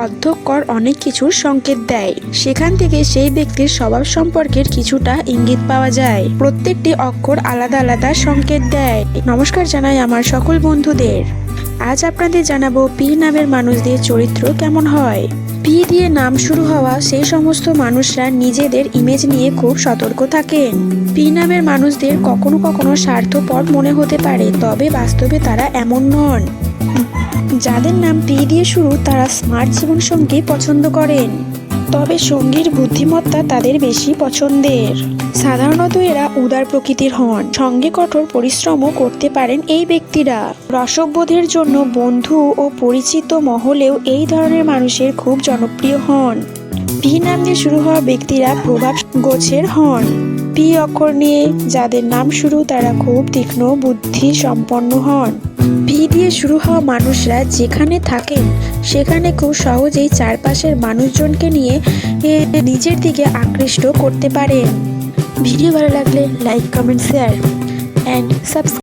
অধ্যক্ষর অনেক কিছুর সংকেত দেয়। সেখান থেকে সেই ব্যক্তির স্বভাব সম্পর্কের কিছুটা ইঙ্গিত পাওয়া যায়। প্রত্যেকটি অক্ষর আলাদা আলাদা সংকেত দেয়। নমস্কার জানাই আমার সকল বন্ধুদের। আজ আপনাদের জানাব পি নামের মানুষদের চরিত্র কেমন হয়। পি দিয়ে নাম শুরু হওয়া সেই সমস্ত মানুষরা নিজেদের ইমেজ নিয়ে খুব সতর্ক থাকেন। পি নামের মানুষদের কখনো কখনো স্বার্থপর মনে হতে পারে, তবে বাস্তবে তারা এমন নন। যাদের নাম পি দিয়ে শুরু, তারা স্মার্ট জীবনসঙ্গী পছন্দ করেন। তবে সঙ্গীর বুদ্ধিমত্তা তাদের বেশি পছন্দের। সাধারণত এরা উদার প্রকৃতির হন। সঙ্গে কঠোর পরিশ্রমও করতে পারেন এই ব্যক্তিরা। রসবোধের জন্য বন্ধু ও পরিচিত মহলেও এই ধরনের মানুষের খুব জনপ্রিয় হন। পি নাম দিয়ে শুরু হওয়া ব্যক্তিরা প্রভাব গোছের হন। পি অক্ষর নিয়ে যাদের নাম শুরু, তারা খুব তীক্ষ্ণ বুদ্ধি সম্পন্ন হন। পি দিয়ে শুরু হওয়া মানুষরা যেখানে থাকেন, সেখানে খুব সহজেই চারপাশের মানুষজনকে নিয়ে নিজের দিকে আকৃষ্ট করতে পারেন। ভিডিও ভালো লাগলে like comment share and subscribe